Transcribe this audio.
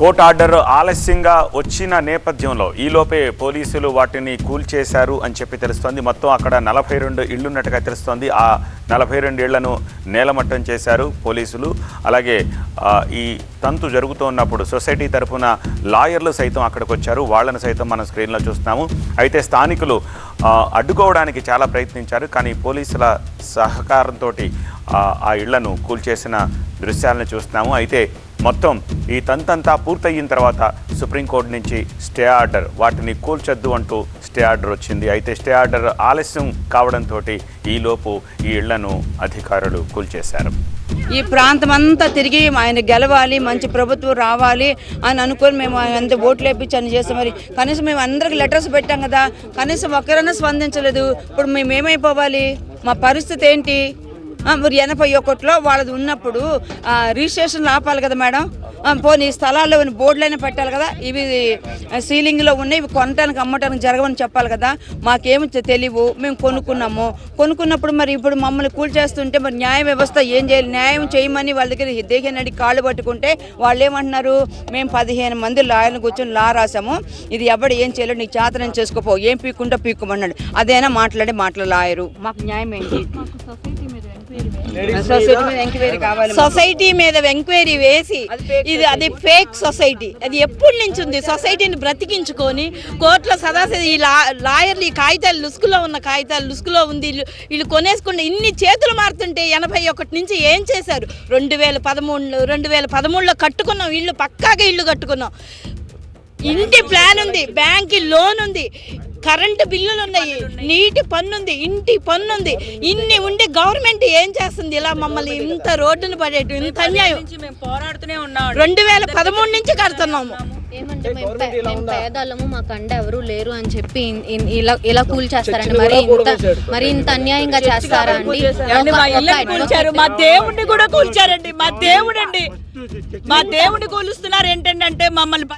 Court order ఆలస్యంగా వచ్చిన నేపథ్యంలో ఈలోపే పోలీసులు వాటిని కూల్చేశారు అని చెప్పి తెలుస్తోంది. మొత్తం అక్కడ నలభై రెండు ఇళ్ళున్నట్టుగా తెలుస్తోంది. ఆ నలభై రెండు ఇళ్ళను నేలమట్టం చేశారు పోలీసులు. అలాగే ఈ తంతు జరుగుతున్నప్పుడు సొసైటీ తరఫున లాయర్లు సైతం అక్కడికి వచ్చారు. వాళ్ళను సైతం మనం స్క్రీన్లో చూస్తున్నాము. అయితే స్థానికులు అడ్డుకోవడానికి చాలా ప్రయత్నించారు. కానీ పోలీసుల సహకారంతో ఆ ఇళ్ళను కూల్చేసిన దృశ్యాలను చూస్తున్నాము. అయితే మొత్తం ఈ తంతంతా పూర్తయిన తర్వాత సుప్రీంకోర్టు నుంచి స్టే ఆర్డర్ వాటిని కూల్చొద్దు అంటూ స్టే ఆర్డర్ వచ్చింది. అయితే స్టే ఆర్డర్ ఆలస్యం కావడంతో ఈలోపు ఈ ఇళ్ళను అధికారులు కూల్చేశారు. ఈ ప్రాంతం అంతా తిరిగి ఆయన గెలవాలి మంచి ప్రభుత్వం రావాలి అని అనుకొని మేము అంత ఓట్లు వేపించి అని చేస్తాం మరి కనీసం మేము అందరికి లెటర్స్ పెట్టాం కదా కనీసం ఒక్కరైనా స్పందించలేదు. ఇప్పుడు మేము ఏమైపోవాలి మా పరిస్థితి ఏంటి? మరి ఎనభై ఒకటిలో వాళ్ళది ఉన్నప్పుడు రిజిస్ట్రేషన్ ఆపాలి కదా మేడం? పోనీ స్థలాల్లో బోర్డులైనా పెట్టాలి కదా? ఇవి సీలింగ్లో ఉన్నాయి ఇవి కొనటానికి అమ్మటానికి జరగవని చెప్పాలి కదా? మాకేమి తెలియవు మేము కొనుక్కున్నాము. కొనుక్కున్నప్పుడు మరి ఇప్పుడు మమ్మల్ని కూల్చేస్తుంటే మరి న్యాయ వ్యవస్థ ఏం చేయాలి? న్యాయం చేయమని వాళ్ళ దగ్గర దేహనడి కాళ్ళు పట్టుకుంటే వాళ్ళు ఏమంటున్నారు మేము పదిహేను మంది లాయర్ని కూర్చొని లా రాసాము ఇది ఎవడు ఏం చేయలేడు నీకు చేతనం చేసుకోపో ఏం పీక్కుంటో పీక్కుమన్నాడు. అదేనా మాట్లాడే మాటలు లాయరు? మాకు న్యాయం ఏంటి? సొసైటీ మీద ఎంక్వైరీ కావాలి మాకు. సొసైటీ మీద ఎంక్వైరీ వేసి ఇది అది ఫేక్ సొసైటీ. అది ఎప్పటి నుంచి ఉంది? సొసైటీని బ్రతికించుకొని కోర్టులో సదాసరి ఈ లాయర్లు ఈ కాగితాలు లుసుకులో ఉన్న కాగితాలు లుసుకులో ఉంది. వీళ్ళు వీళ్ళు కొనేసుకుంటే ఇన్ని చేతులు మారుతుంటే ఎనభై ఒకటి నుంచి ఏం చేశారు? రెండు వేల పదమూడు రెండు వేల పదమూడులో కట్టుకున్నాం. ఇల్లు పక్కాగా ఇల్లు కట్టుకున్నాం. ఇంటి ప్లాన్ ఉంది. బ్యాంక్ లోన్ ఉంది. కరెంటు బిల్లులు ఉన్నాయి నీటి పన్ను ఉంది ఇంటి పన్ను ఉంది ఇన్ని ఉండి గవర్నమెంట్ ఏం చేస్తుంది ఇలా మమ్మల్ని ఇంత రోడ్డును పడేటు ఇంత అన్యాయం. మేము పోరాడుతూనే ఉన్నాం. రెండు వేల పదమూడు నుంచి కడుతున్నాము. ఏమంటే మేము పేదలము మాకు అండ ఎవరు లేరు అని చెప్పి ఇలా ఇలా కూల్ చేస్తారండి. మరి ఇంత మరి ఇంత అన్యాయంగా చేస్తారా అండి? మా దేవుడిని కూడా కూల్చారండి. మా దేవుడండి. మా దేవుడిని కూలుస్తున్నారు ఏంటంటే మమ్మల్ని